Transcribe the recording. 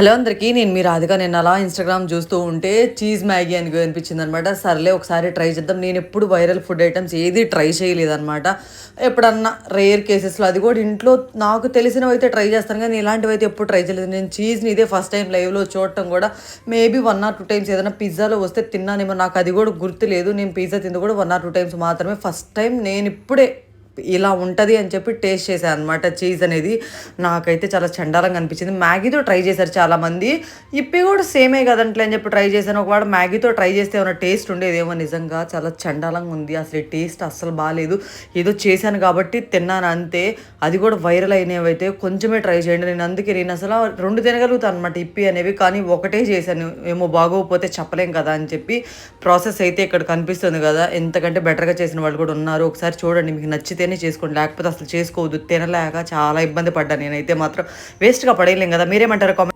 Hello అందరికీ నేను మీరు రాధిక. నేను అలా ఇన్స్టాగ్రామ్ చూస్తూ ఉంటే చీజ్ మ్యాగీ అని అనిపించింది అనమాట సర్లే ఒకసారి ట్రై చేద్దాం. నేను ఎప్పుడు వైరల్ ఫుడ్ ఐటమ్స్ ఏది ట్రై చేయలేదన్నమాట ఎప్పుడన్నా రేర్ కేసెస్లో అది కూడా ఇంట్లో నాకు తెలిసినవి అయితే ట్రై చేస్తాను. కానీ ఇలాంటివి అయితే ఎప్పుడు ట్రై చేయలేదు. నేను చీజ్ని ఇదే ఫస్ట్ టైం లైవ్లో చూడటం కూడా maybe one or two times ఏదైనా పిజ్జాలో వస్తే తిన్నానేమో. నాకు అది కూడా గుర్తులేదు నేను పిజ్జా తింది కూడా వన్ ఆర్ టూ టైమ్స్ మాత్రమే. ఫస్ట్ టైం నేను ఇప్పుడే ఇలా ఉంటుంది అని చెప్పి టేస్ట్ చేశాను అనమాట చీజ్ అనేది నాకైతే చాలా చండాలంగా అనిపించింది. మ్యాగీతో ట్రై చేశారు చాలామంది. ఇప్పి కూడా సేమే కదంట్లే అని చెప్పి ట్రై చేశాను. ఒకవేళ మ్యాగీతో ట్రై చేస్తే ఏమైనా టేస్ట్ ఉండేదేమో నిజంగా. చాలా చండాలంగా ఉంది. అసలు టేస్ట్ అస్సలు బాగాలేదు ఏదో చేశాను కాబట్టి తిన్నాను అంతే. అది కూడా వైరల్ అయినవి అయితే కొంచెమే ట్రై చేయండి. నేను అందుకే నేను అసలు రెండు తినగలుగుతాను అనమాట ఇప్పి అనేవి. కానీ ఒకటే చేశాను. ఏమో బాగోకపోతే చెప్పలేం కదా అని చెప్పి ప్రాసెస్ అయితే ఇక్కడ కనిపిస్తుంది కదా. ఎంతకంటే బెటర్గా చేసిన వాళ్ళు కూడా ఉన్నారు. ఒకసారి చూడండి. మీకు నచ్చితే నచ్చితేనే చేసుకోండి. లేకపోతే అసలు చేసుకోవద్దు. తినలేక చాలా ఇబ్బంది పడ్డాను. నేనైతే మాత్రం వేస్ట్గా పడేయలేం కదా. మీరేమంటారు? కామెంట్